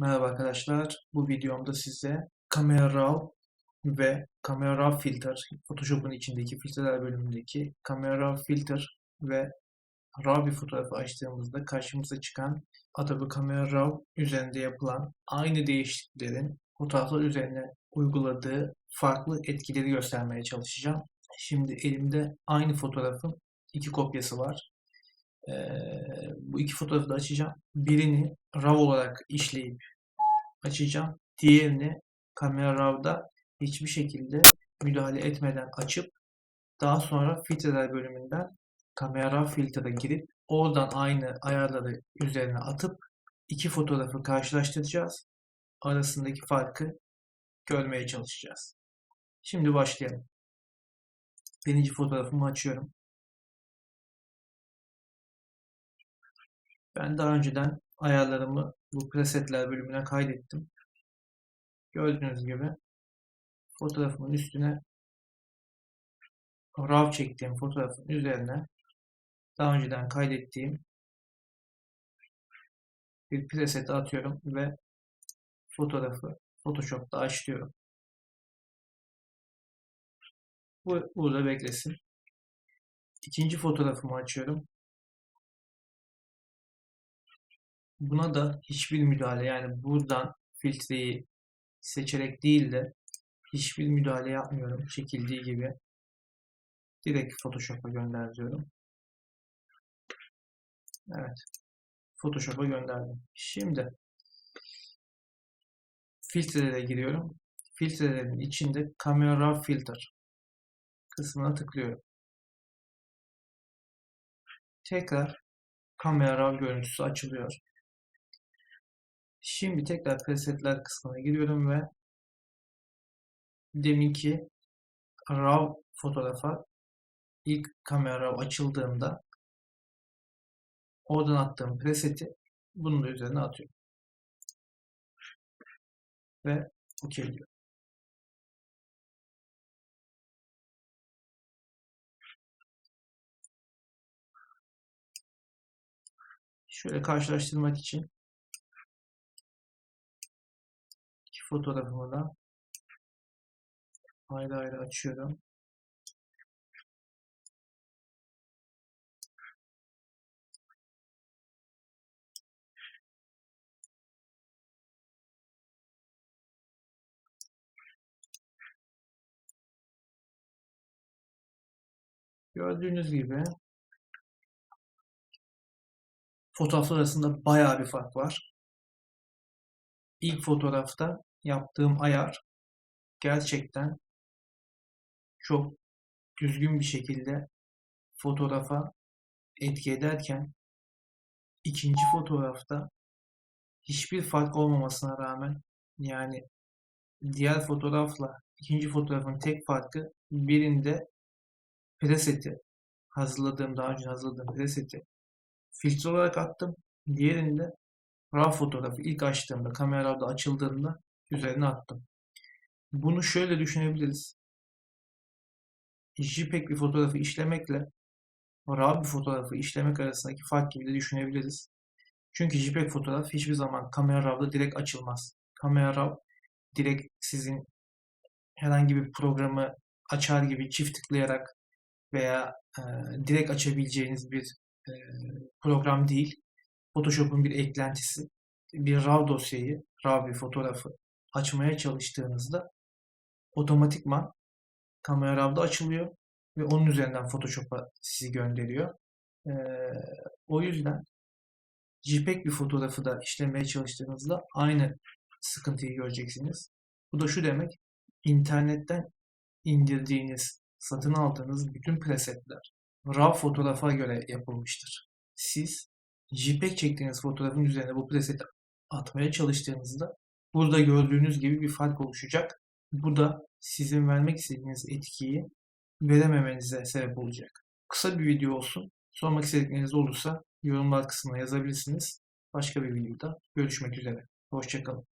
Merhaba arkadaşlar. Bu videomda size Camera Raw ve Camera Raw Filter, Photoshop'un içindeki filtreler bölümündeki Camera Raw Filter ve RAW bir fotoğrafı açtığımızda karşımıza çıkan Adobe Camera Raw üzerinde yapılan aynı değişikliklerin fotoğraflar üzerine uyguladığı farklı etkileri göstermeye çalışacağım. Şimdi elimde aynı fotoğrafın iki kopyası var. Ee, bu iki fotoğrafı da açacağım. Birini RAW olarak işleyip açacağım. Diğerini Camera Raw'da hiçbir şekilde müdahale etmeden açıp daha sonra filtreler bölümünden Camera Raw filtre girip oradan aynı ayarları üzerine atıp iki fotoğrafı karşılaştıracağız. Arasındaki farkı görmeye çalışacağız. Şimdi başlayalım. Birinci fotoğrafımı açıyorum. Ben daha önceden ayarlarımı bu presetler bölümüne kaydettim. Gördüğünüz gibi fotoğrafımın üstüne RAW çektiğim fotoğrafın üzerine daha önceden kaydettiğim bir preset atıyorum ve fotoğrafı Photoshop'ta açlıyorum. Bu burada beklesin. İkinci fotoğrafımı açıyorum. Buna da hiçbir müdahale yani buradan filtreyi seçerek değil de hiçbir müdahale yapmıyorum çekildiği gibi. Direkt Photoshop'a gönderiyorum. Evet. Photoshop'a gönderdim. Şimdi filtrelere giriyorum. Filtrelerin içinde Camera Raw Filter kısmına tıklıyorum. Tekrar Camera Raw görüntüsü açılıyor. Şimdi tekrar presetler kısmına giriyorum ve deminki RAW fotoğrafa ilk kamera açıldığında oradan attığım preseti bunun da üzerine atıyorum. Ve OK diyorum. Şöyle karşılaştırmak için fotoğrafımı da ayrı ayrı açıyorum. Gördüğünüz gibi fotoğraflar arasında bayağı bir fark var. İlk fotoğrafta yaptığım ayar gerçekten çok düzgün bir şekilde fotoğrafa etki ederken ikinci fotoğrafta hiçbir fark olmamasına rağmen yani diğer fotoğrafla ikinci fotoğrafın tek farkı birinde preseti hazırladığım daha önce hazırladığım preseti filtre olarak attım. Diğerinde RAW fotoğrafı ilk açtığımda kamerada açıldığında üzerine attım. Bunu şöyle düşünebiliriz. JPEG bir fotoğrafı işlemekle RAW bir fotoğrafı işlemek arasındaki fark gibi de düşünebiliriz. Çünkü JPEG fotoğraf hiçbir zaman kamera RAW'da direkt açılmaz. Kamera RAW direkt sizin herhangi bir programı açar gibi çift tıklayarak veya e, direkt açabileceğiniz bir e, program değil. Photoshop'un bir eklentisi. Bir RAW dosyayı, RAW bir fotoğrafı açmaya çalıştığınızda otomatikman kamera RAW'da açılıyor ve onun üzerinden Photoshop'a sizi gönderiyor. Ee, o yüzden JPEG bir fotoğrafı da işlemeye çalıştığınızda aynı sıkıntıyı göreceksiniz. Bu da şu demek, internetten indirdiğiniz, satın aldığınız bütün presetler RAW fotoğrafa göre yapılmıştır. Siz JPEG çektiğiniz fotoğrafın üzerine bu preseti atmaya çalıştığınızda burada gördüğünüz gibi bir fark oluşacak. Bu da sizin vermek istediğiniz etkiyi verememenize sebep olacak. Kısa bir video olsun. Sormak istedikleriniz olursa yorumlar kısmına yazabilirsiniz. Başka bir videoda görüşmek üzere. Hoşçakalın.